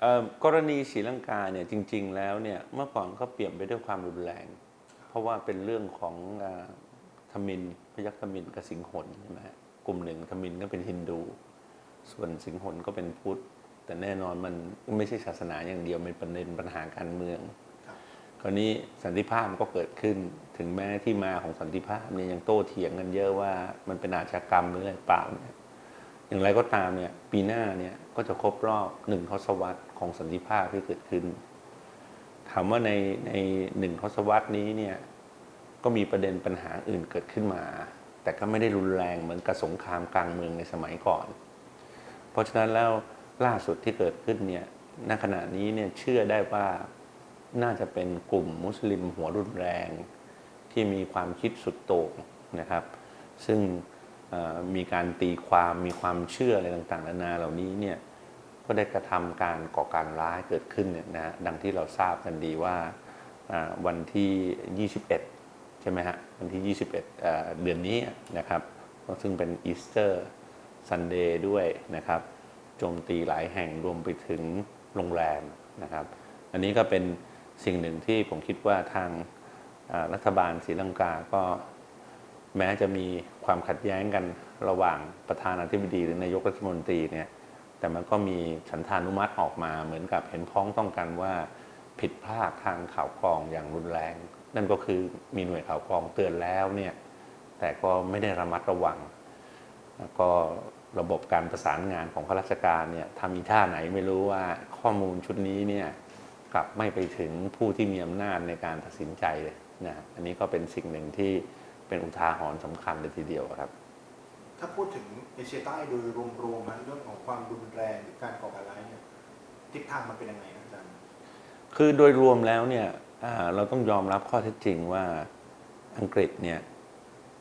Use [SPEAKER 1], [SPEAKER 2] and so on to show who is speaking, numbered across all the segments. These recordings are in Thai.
[SPEAKER 1] เอ่อกรณีศรีลังกาเนี่ยจริง ๆ แล้วเนี่ยเมื่อก่อนก็เปลี่ยนไปด้วยความรุนแรง เพราะว่าเป็นเรื่องของอาทมินพยัคฆ์ทมินกับสิงหนใช่ไหมฮะกลุ่มหนึ่งทมินก็เป็นฮินดู ส่วนสิงหนก็เป็นพุทธ แต่แน่นอนมันไม่ใช่ศาสนาอย่างเดียวมันเป็นประเด็นปัญหาการเมือง
[SPEAKER 2] ครับ
[SPEAKER 1] คราวนี้สันติภาพมันก็เกิดขึ้นถึงแม้ที่มาของสันติภาพเนี่ยยังโต้เถียงกันเยอะว่ามันเป็นอาชญากรรมหรืออะไรเปล่าเนี่ย อย่างไรก็ตามเนี่ยปีหน้าเนี่ยก็จะครบรอบหนึ่งทศวรรษของสันติภาพที่เกิดขึ้น ถามว่าในในหนึ่งทศวรรษนี้เนี่ยก็มีประเด็นปัญหาอื่นเกิดขึ้นมา แต่ก็ไม่ได้รุนแรงเหมือนกับสงครามกลางเมืองในสมัยก่อน เพราะฉะนั้นแล้วล่าสุดที่เกิดขึ้นเนี่ยณขณะนี้เนี่ยเชื่อได้ว่าน่าจะเป็นกลุ่มมุสลิมหัวรุนแรง ที่มีความคิดสุดโต่งนะครับ ซึ่ง มีการตีความมีความเชื่ออะไรต่างๆนานาเหล่านี้เนี่ยก็ได้กระทำการก่อการร้ายเกิดขึ้นเนี่ยนะดังที่เราทราบกันดีว่าวันที่ 21 ใช่ไหมฮะ วันที่ 21เอ่อเดือนนี้นะครับ ซึ่งเป็นอีสเตอร์ซันเดย์ด้วยนะครับโจมตีหลายแห่งรวมไปถึงโรงแรมนะครับ อันนี้ก็เป็นสิ่งหนึ่งที่ผมคิดว่าทางรัฐบาลศรีลังกาก็ แม้จะมีความขัดแย้งกันระหว่างประธานาธิบดีหรือนายกรัฐมนตรีเนี่ยแต่มันก็มีฉันทานุมัติออกมาเหมือนกับเห็นพ้องต้องกันว่าผิดพลาดทางข่าวกรองอย่างรุนแรง นั่นก็คือมีหน่วยข่าวกรองเตือนแล้วเนี่ยแต่ก็ไม่ได้ระมัดระวัง แล้วก็ระบบการประสานงานของข้าราชการเนี่ยทำอีท่าไหนไม่รู้ว่าข้อมูลชุดนี้เนี่ยกลับไม่ไปถึงผู้ที่มีอำนาจในการตัดสินใจเลยนะอันนี้ก็เป็นสิ่งหนึ่งที่ เป็นอุทาหรณ์สำคัญเลยทีเดียวครับ
[SPEAKER 2] ถ้าพูดถึงเอเชียใต้โดยรวมๆนะเรื่องของความรุนแรงหรือการก่อการร้ายเนี่ยทิศทางมันเป็นยังไงนะอาจารย์
[SPEAKER 1] คือโดยรวมแล้วเนี่ยอ่าเราต้องยอมรับข้อเท็จจริงว่าอังกฤษเนี่ย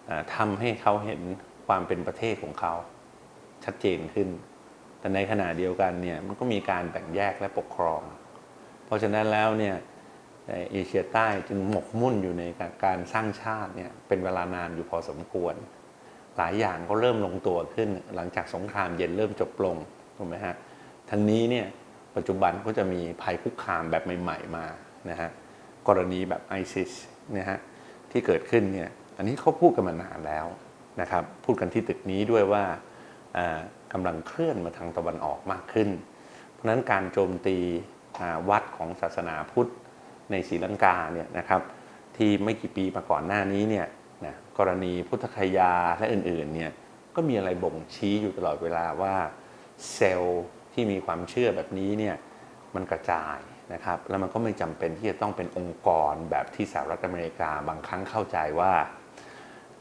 [SPEAKER 1] อ่าทำให้เขาเห็นความเป็นประเทศของเขาชัดเจนขึ้น แต่ในขณะเดียวกันเนี่ยมันก็มีการแบ่งแยกและปกครอง เพราะฉะนั้นแล้วเนี่ยใน เอเชียใต้จึงหมกมุ่นอยู่ในการสร้างชาติเนี่ยเป็นเวลานานอยู่พอสมควร หลายอย่างก็เริ่มลงตัวขึ้น หลังจากสงครามเย็นเริ่มจบลงถูกไหมฮะทั้งนี้เนี่ยปัจจุบันก็จะมีภัยคุกคามแบบใหม่ ๆมานะฮะกรณีแบบไอซิสนะฮะที่เกิดขึ้นเนี่ยอันนี้เขาพูดกันมานานแล้วนะครับพูดกันที่ตึกนี้ด้วยว่ากำลังเคลื่อนมาทางตะวันออกมากขึ้น เพราะฉะนั้นการโจมตีวัดของศาสนาพุทธ ในศรีลังกาเนี่ยนะครับที่ไม่กี่ปีมาก่อนหน้านี้เนี่ยนะกรณีพุทธคยาและอื่นๆเนี่ยก็มีอะไรบ่งชี้อยู่ตลอดเวลาว่าเซลล์ที่มีความเชื่อแบบนี้เนี่ยมันกระจายนะครับแล้วมันก็ไม่จำเป็นที่จะต้องเป็นองค์กรแบบที่สหรัฐอเมริกาบางครั้งเข้าใจว่า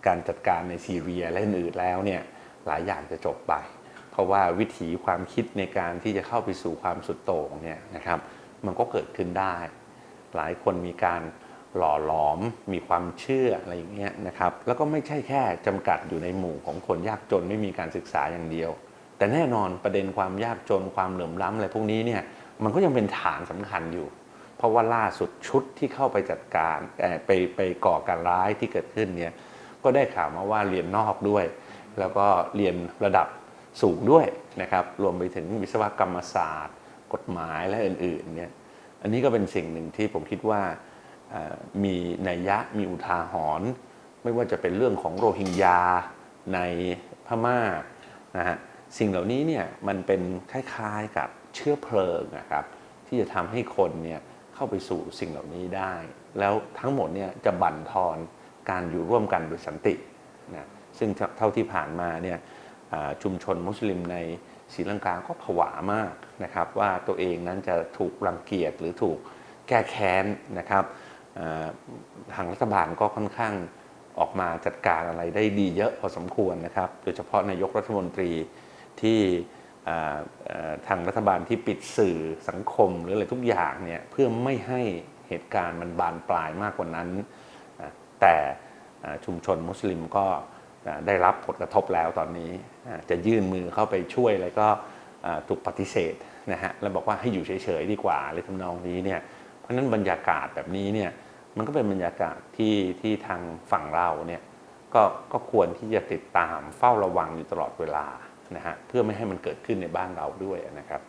[SPEAKER 1] การจัดการในซีเรียและอื่นๆแล้วเนี่ยหลายอย่างจะจบไป เพราะว่าวิถีความคิดในการที่จะเข้าไปสู่ความสุดโต่งเนี่ยนะครับมันก็เกิดขึ้นได้ หลายคนมีการหล่อหลอมมีความเชื่ออะไรอย่างเงี้ยนะครับแล้วก็ไม่ใช่แค่จำกัดอยู่ในหมู่ของคนยากจนไม่มีการศึกษาอย่างเดียว แต่แน่นอนประเด็นความยากจนความเหลื่อมล้ำอะไรพวกนี้เนี่ยมันก็ยังเป็นฐานสำคัญอยู่ เพราะว่าล่าสุดชุดที่เข้าไปจัดการไปไปก่อการร้ายที่เกิดขึ้นเนี่ยก็ได้ข่าวมาว่าเรียนนอกด้วย แล้วก็เรียนระดับสูงด้วยนะครับรวมไปถึงวิศวกรรมศาสตร์ กฎหมายและอื่นๆเนี่ย อันนี้ก็เป็นสิ่งหนึ่งที่ผมคิดว่ามีนัยยะมีอุทาหรณ์ไม่ว่าจะเป็นเรื่องของโรฮิงญาในพม่านะฮะสิ่งเหล่านี้เนี่ยมันเป็นคล้ายๆกับเชื้อเพลิงนะครับที่จะทำให้คนเนี่ยเข้าไปสู่สิ่งเหล่านี้ได้ แล้วทั้งหมดเนี่ยจะบั่นทอนการอยู่ร่วมกันโดยสันตินะซึ่งเท่าที่ผ่านมาเนี่ยชุมชนมุสลิมใน ศรีลังกาก็ผวามากนะครับว่าตัวเองนั้นจะถูกรังเกียจหรือถูกแก้แค้นนะครับทางรัฐบาลก็ค่อนข้างออกมาจัดการอะไรได้ดีเยอะพอสมควรนะครับ โดยเฉพาะนายกรัฐมนตรีที่ทางรัฐบาลที่ปิดสื่อสังคมหรืออะไรทุกอย่างเนี่ยเพื่อไม่ให้เหตุการณ์มันบานปลายมากกว่านั้น แต่ชุมชนมุสลิมก็ ได้รับผลกระทบแล้วตอนนี้จะยื่นมือเข้าไปช่วยอะไรก็ถูกปฏิเสธนะฮะแล้วบอกว่าให้อยู่เฉยๆดีกว่าอะไรทำนองนี้เนี่ยเพราะฉะนั้นบรรยากาศแบบนี้เนี่ยมันก็เป็นบรรยากาศที่ที่ทางฝั่งเราเนี่ยก็ก็ควรที่จะติดตามเฝ้าระวังอยู่ตลอดเวลานะฮะเพื่อไม่ให้มันเกิดขึ้นในบ้านเราด้วยนะครับ